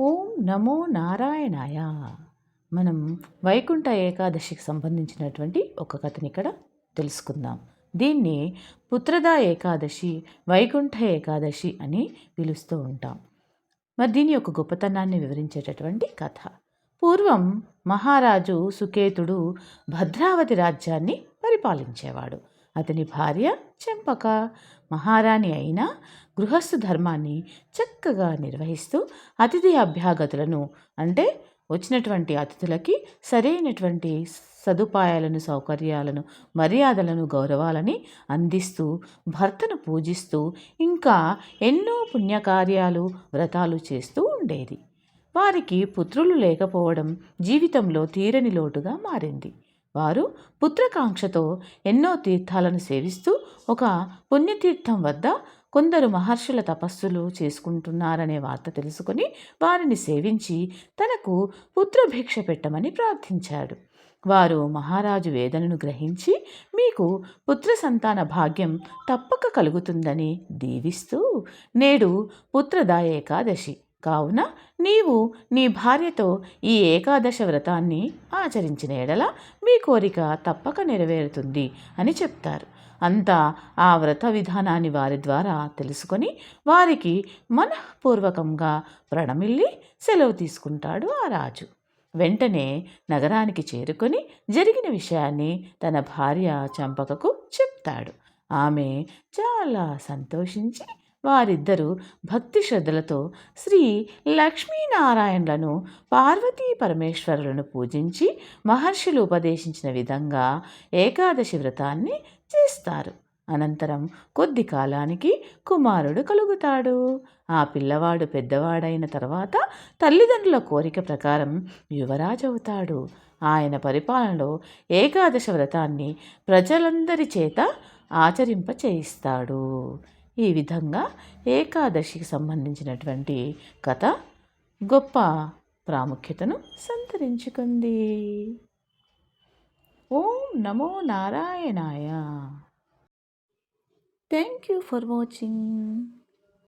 ఓం నమో నారాయణాయ. మనం వైకుంఠ ఏకాదశికి సంబంధించినటువంటి ఒక కథని ఇక్కడ తెలుసుకుందాం. దీన్ని పుత్రదా ఏకాదశి వైకుంఠ ఏకాదశి అని పిలుస్తూ ఉంటాం. మరి దీని యొక్క గొప్పతనాన్ని వివరించేటటువంటి కథ. పూర్వం మహారాజు సుకేతుడు భద్రావతి రాజ్యాన్ని పరిపాలించేవాడు. అతని భార్య చెంపక. మహారాణి అయిన గృహస్థు ధర్మాన్ని చక్కగా నిర్వహిస్తూ అతిథి అభ్యాగతులను అంటే వచ్చినటువంటి అతిథులకి సరైనటువంటి సదుపాయాలను సౌకర్యాలను మర్యాదలను గౌరవాలని అందిస్తూ భర్తను పూజిస్తూ ఇంకా ఎన్నో పుణ్యకార్యాలు వ్రతాలు చేస్తూ ఉండేది. వారికి పుత్రులు లేకపోవడం జీవితంలో తీరని లోటుగా మారింది. వారు పుత్రకాంక్షతో ఎన్నో తీర్థాలను సేవిస్తూ ఒక పుణ్యతీర్థం వద్ద కొందరు మహర్షుల తపస్సులు చేసుకుంటున్నారనే వార్త తెలుసుకుని వారిని సేవించి తనకు పుత్రభిక్ష పెట్టమని ప్రార్థించాడు. వారు మహారాజు వేదనను గ్రహించి మీకు పుత్ర సంతాన భాగ్యం తప్పక కలుగుతుందని దీవిస్తూ నేడు పుత్రదా ఏకాదశి. కావున నీవు నీ భార్యతో ఈ ఏకాదశ వ్రతాన్ని ఆచరించిన ఎడల మీ కోరిక తప్పక నెరవేరుతుంది అని చెప్తారు. అంతా ఆ వ్రత విధానాన్ని వారి ద్వారా తెలుసుకొని వారికి మనఃపూర్వకంగా ప్రణమిల్లి సెలవు తీసుకుంటాడు ఆ రాజు. వెంటనే నగరానికి చేరుకొని జరిగిన విషయాన్ని తన భార్య చంపకకు చెప్తాడు. ఆమె చాలా సంతోషించి వారిద్దరూ భక్తి శ్రద్ధలతో శ్రీ లక్ష్మీనారాయణలను పార్వతీ పరమేశ్వరులను పూజించి మహర్షులు ఉపదేశించిన విధంగా ఏకాదశి వ్రతాన్ని చేస్తారు. అనంతరం కొద్ది కాలానికి కుమారుడు కలుగుతాడు. ఆ పిల్లవాడు పెద్దవాడైన తర్వాత తల్లిదండ్రుల కోరిక ప్రకారం యువరాజు అవుతాడు ఆయన పరిపాలనలో ఏకాదశ వ్రతాన్ని ప్రజలందరి చేత ఆచరింప చేయిస్తాడు ఈ విధంగా ఏకాదశికి సంబంధించినటువంటి కథ గొప్ప ప్రాముఖ్యతను సంతరించుకుంది. ఓం నమో నారాయణాయ. Thank you for watching